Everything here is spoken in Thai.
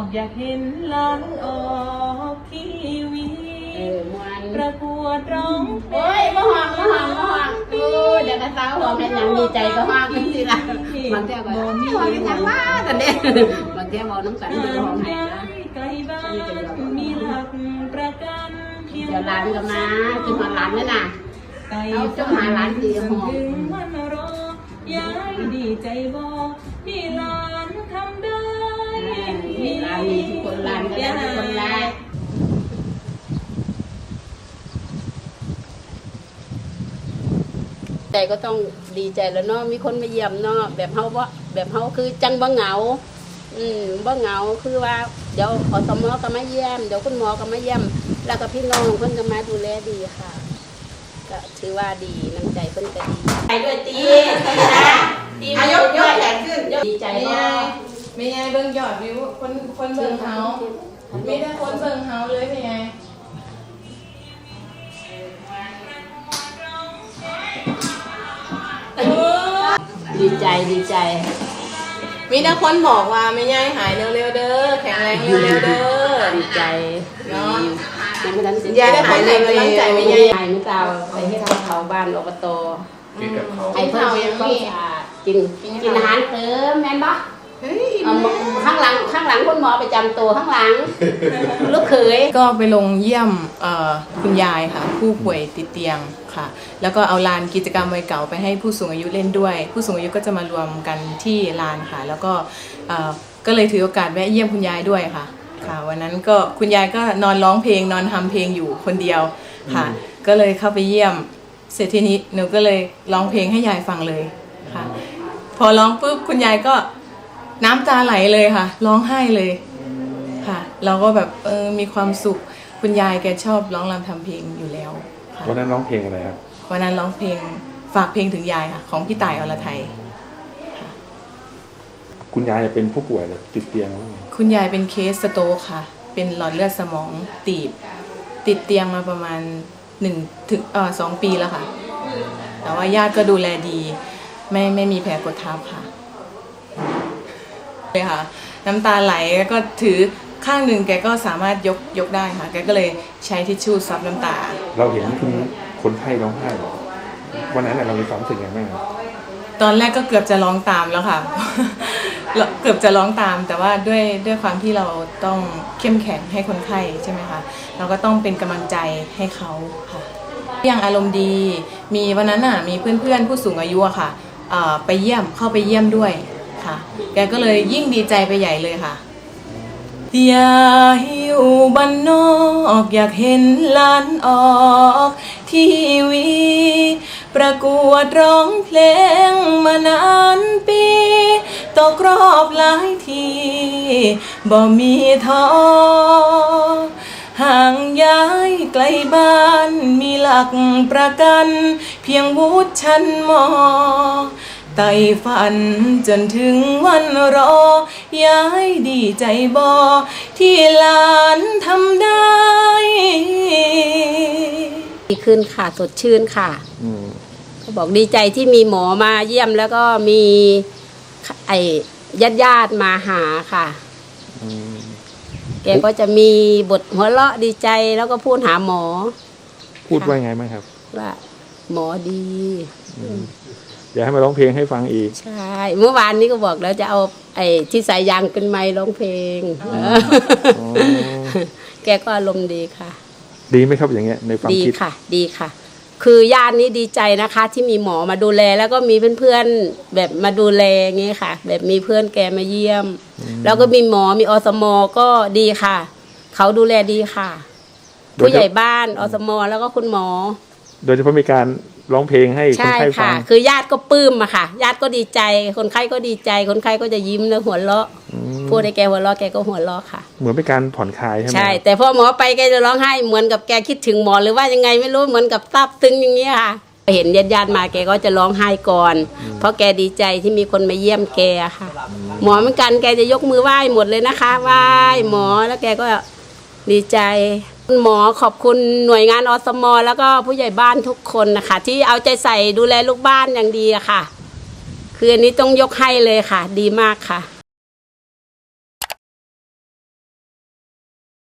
อกอยากเห็นหลานออกทีวีเออมวนประกวดร้องเพลโอ้ยงมาหอมมาหอมมาหอมโอ้ยเดี๋ยวกระเซ้าหอมเป็นอย่างดีใจก็หอมจังสิล่ะบางแก้วก็หอมเป็นอย่างว่าแต่เด็กบางแก้วบอกน้ำกันก็หอมให้นะ ไกลบ้านมีหลักประกันเพียงเดี๋ยวร้านก็มาจุดมาร้านนั่นน่ะ ไกลเอาเจ้าหาร้านดีหอม ถึงวันรอยายดีใจบอกที่หลานทำได้ ร้านนี้ทุกคนร้านก็ได้ทุกคนร้านใจก็ต้องดีใจแล้วเนาะมีคนมาเยี่ยมเนาะแบบเฮาบ่แบบเฮาคือจังบ่เหงา อืมบ่เหงาคือว่าเดี๋ยวอสมก็มาเยี่ยมเดี๋ยวคุณหมอก็มาเยี่ยม แล้วก็พี่น้องเพิ่นก็มาดูแลดีค่ะก็ถือว่าดีน้ำใจเพิ่นก็ดีไปด้วยตีตีอายกยอดแขนขึ้นดีใจไม่บ่ไง ไม่ไงเบิ่งยอดวิวคนคนเบิ่งเฮามีแต่คนเบิ่งเฮาเลยไม่ไงดีใจดีใจ มีแต่คนบอกว่าไม่ไงหายเร็วๆเด้อแข็งแรงเร็วๆเด้อดีใจเนาะยังไม่ทันสิยายได้คนไหนกำลังใจไหมยายหายไม่เจ้าไปให้ทางเขาบ้านอบตกินกับเขาไอ้เพิ่นเลี้ยงความสะอาดกินกินอาหารเติมแม่นบ่ เฮ้ยเอาหมอข้างหลังข้างหลังคุณหมอประจำตัวข้างหลัง ลูกเขย ก็ไปลงเยี่ยมเอ่อคุณยายค่ะ ผู้ป่วยติดเตียงค่ะ แล้วก็เอาลานกิจกรรมวัยเก่าไปให้ผู้สูงอายุเล่นด้วย ผู้สูงอายุก็จะมารวมกันที่ลานค่ะ แล้วก็เอ่อก็เลยถือโอกาสแวะเยี่ยมคุณยายด้วยค่ะ ค่ะ วันนั้นก็คุณยายก็นอนร้องเพลงนอนทำเพลงอยู่คนเดียวค่ะ ก็เลยเข้าไปเยี่ยม เสร็จทีนี้หนูก็เลยร้องเพลงให้ยายฟังเลยค่ะ พอร้องปุ๊บคุณยายก็ น้ำตาไหลเลยค่ะ ร้องไห้เลยค่ะ เราก็แบบเออมีความสุขคุณยายแกชอบร้องรำทำเพลงอยู่แล้วค่ะวันนั้นร้องเพลงอะไรครับวันนั้นร้องเพลงฝากเพลงถึงยายค่ะของพี่ต่ายอรไทยคุณยายเป็นผู้ป่วยเลยติดเตียงแล้วไงคุณยายเป็นเคสสโตรกค่ะ เป็นหลอดเลือดสมองตีบ ติดเตียงมาประมาณหนึ่งถึงเออสองปีแล้วค่ะ แต่ว่าญาติก็ดูแลดี ไม่ไม่มีแผลกดทับค่ะ เลยค่ะ น้ำตาไหลแล้วก็ถือข้างหนึ่งแกก็สามารถยกยกได้ค่ะ แกก็เลยใช้ทิชชู่ซับน้ำตา เราเห็นคุณคนไข้ร้องไห้เหรอวันนั้นน่ะเรามีความรู้สึกยังไงบ้างครับตอนแรกก็เกือบจะร้องตามแล้วค่ะ เกือบจะร้องตาม แต่ว่าด้วยด้วยความที่เราต้องเข้มแข็งให้คนไข้ใช่ไหมคะเราก็ต้องเป็นกำลังใจให้เขาค่ะยังอารมณ์ดี มีวันนั้นน่ะมีเพื่อนๆผู้สูงอายุอะค่ะเอ่อไปเยี่ยมเข้าไปเยี่ยมด้วย ค่ะ แกก็เลยยิ่งดีใจไปใหญ่เลยค่ะ อยากอยู่บ้านนอกอยากเห็นลานออกทีวี ประกวดร้องเพลงมานานปีตกรอบหลายทีบ่มีท้อห่างย้ายไกลบ้านมีหลักประกัน เพียงวุฒิชั้นมอ ไต่ฝันจนถึงวันรอ ย้ายดีใจบอ ที่หลานทำได้ ดีขึ้นค่ะสดชื่นค่ะ อืม ก็บอกดีใจที่มีหมอมาเยี่ยมแล้วก็มีไอ้ญาติญาติๆมาหาค่ะ อืม แกก็จะมีบทหัวเราะดีใจแล้วก็พูดหาหมอพูดว่าไงบ้างครับ ว่าหมอดี อ ยากให้มาร้องเพลงให้ฟังอีก ใช่ เมื่อวานนี้ก็บอกแล้วจะเอาไอ้ที่สายยางเป็นไม้ร้องเพลงอ๋อ แกก็อารมณ์ดีค่ะ ดีไหมครับอย่างเงี้ยในความดีคิด ค่ะ ดีค่ะ คือญาตินี้ดีใจนะคะ ที่มีหมอมาดูแล แล้วก็มีเพื่อนๆแบบมาดูแลอย่างงี้ค่ะ แบบมีเพื่อนแกมาเยี่ยม แล้วก็มีหมอมีอสมก็ดีค่ะ เขาดูแลดีค่ะ โดยผู้ใหญ่บ้านอสมแล้วก็คุณหมอ โดยเฉพาะมีการร้องเพลงให้คนใช่ไข้ฟัค่ะ งคือญาติก็ปลื้มอะค่ะ ญาติก็ดีใจ คนไข้ก็ดีใจ คนไข้ก็จะยิ้มแล้วหัวเราะอืมพูดให้แกหัวเราะแกก็หัวเราะค่ะ เหมือนเป็นการผ่อนคลายใช่ไหมใช่ ครับแต่พอหมอไปแกจะร้องไห้เหมือนกับแกคิดถึงหมอหรือว่ายังไงไม่รู้เหมือนกับซาบซึ้งอย่างเงี้ยค่ะ เห็นญาติญาติๆมาแกก็จะร้องไห้ก่อน เพราะแกดีใจที่มีคนมาเยี่ยมแกค่ะ หมอเหมือนกันแกจะยกมือไหว้หมดเลยนะคะไหว้หมอแล้วแกก็ดีใจ หมอขอบคุณหน่วยงานอสมแล้วก็ผู้ใหญ่บ้านทุกคนนะคะ ที่เอาใจใส่ดูแลลูกบ้านอย่างดีอะค่ะ คืออันนี้ต้องยกให้เลยค่ะ ดีมากค่ะ